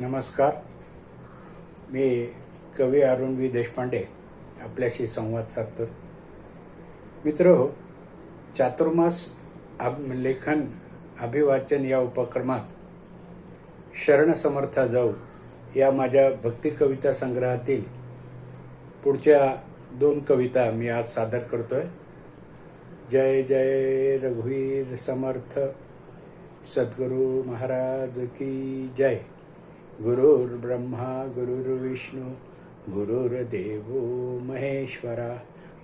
नमस्कार. मी कवी अरुण वी देशपांडे आपल्याशी संवाद साधतो मित्र हो चातुर्मास अब लेखन अभिवाचन या उपक्रमात शरण समर्था जाऊ या माझ्या भक्ती कविता संग्रहातील पुढच्या दोन कविता मी आज सादर करतोय. जय जय रघुवीर समर्थ सद्गुरु महाराज की जय. गुरुर्ब्रह्मा गुरुर्विष्णू गुरुर्देव महेश्वरा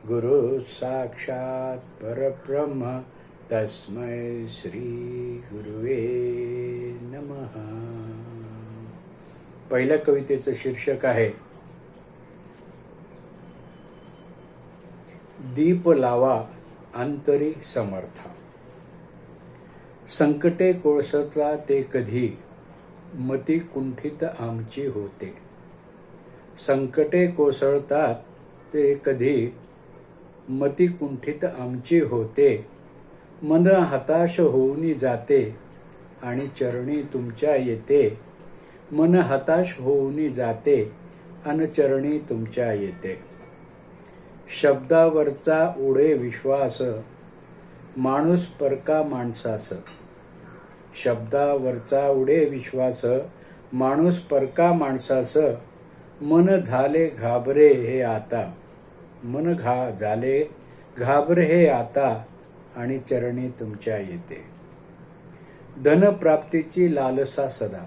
गुरु साक्षात परब्रह्म तस्मै श्री गुरुवे नमः. पहिल्या कवितेचं शीर्षक आहे दीप लावा अंतरी समर्था. संकटे कोळसतला ते कधी मती कुंठित आमची होते. संकटे कोसळतात ते कधी? मती कुंठित आमची होते. मन हताश होऊन जाते आणि चरणी तुमच्या येते. मन हताश होऊन जाते अन चरणी तुमच्या येते. शब्दावरचा उडे विश्वास माणूस परका माणसास. शब्दावरचा उडे विश्वास माणूस परका माणसास मन झाले घाबरे हे आता. मन घा झाले घाबरे हे आता आणि चरणी तुमच्या येते. धनप्राप्तीची लालसा सदा.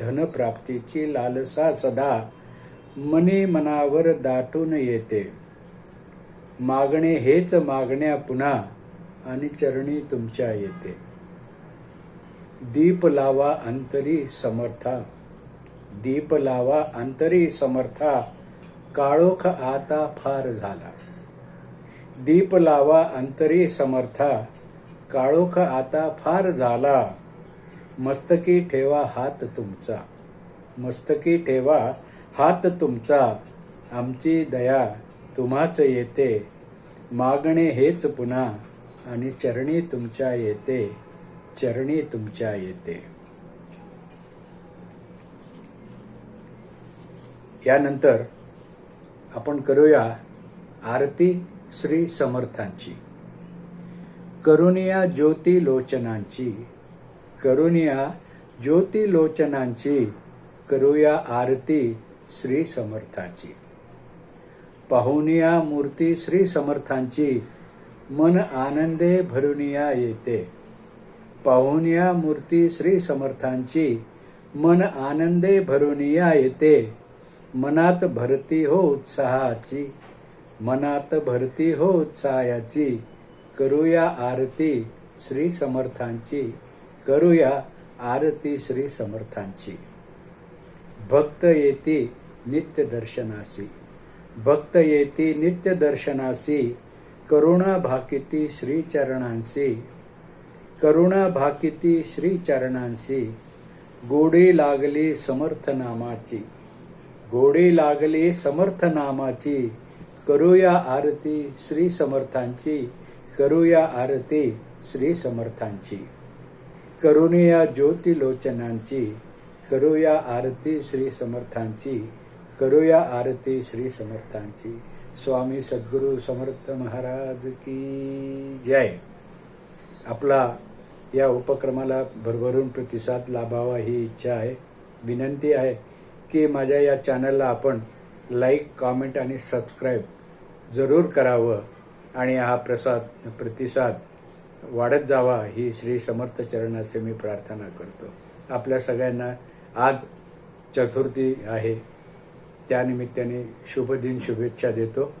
धनप्राप्तीची लालसा सदा मनी मनावर दाटून येते. मागणे हेच मागण्या पुन्हा आणि चरणी तुमच्या येते. दीप लावा अंतरी समर्था. दीप लावा अंतरी समर्था. काळोख आता फार झाला. दीप लावा अंतरी समर्था. काळोख आता फार झाला. मस्तकी ठेवा हात तुमचा. मस्तकी ठेवा हात तुमचा. आमची दया तुम्हाच येते. मागणे हेच पुन्हा आणि चरणी तुमच्या येते. चरणी तुमच्या येते. यानंतर आपण करूया आरती श्री समर्थांची. करुनिया ज्योती लोचनांची करुनिया ज्योती लोचनांची करूया आरती श्री समर्थाची. पाहुनिया मूर्ती श्री समर्थांची मन आनंदे भरुनिया येते. पाहुनिया मूर्ती श्री समर्थांची. मन आनंदे भरुनिया येते. मनात भरती हो उत्साहाची. मनात भरती हो उत्साहाची. करूया आरती श्री समर्थांची. करूया आरती श्री समर्थांची. भक्त येती नित्य दर्शनासी. भक्त येती नित्य दर्शनासी. करुणा भाकिती श्रीचरणांसी करुणा भाकिती श्रीचरणांशी गोडी लागली समर्थ नामाची गोडी लागली समर्थ नामाची करूया आरती श्री समर्थांची करूया आरती श्री समर्थांची. करुणया ज्योती लोचनांची करूया आरती श्री समर्थांची करूया आरती श्री समर्थांची. स्वामी सद्गुरू समर्थ महाराज की जय. आपला या उपक्रमाला भरभरून प्रतिसाद लाभावा ही इच्छा आहे. विनंती आहे की माझ्या या चॅनलला आपण लाईक कॉमेंट आणि सबस्क्राईब जरूर करावं आणि हा प्रसाद प्रतिसाद वाढत जावा ही श्री समर्थ चरणाचे मी प्रार्थना करतो. आपल्या सगळ्यांना आज चतुर्थी आहे. त्यानिमित्ताने शुभ दिन शुभेच्छा देतो.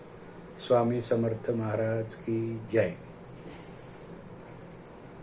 स्वामी समर्थ महाराज की जय.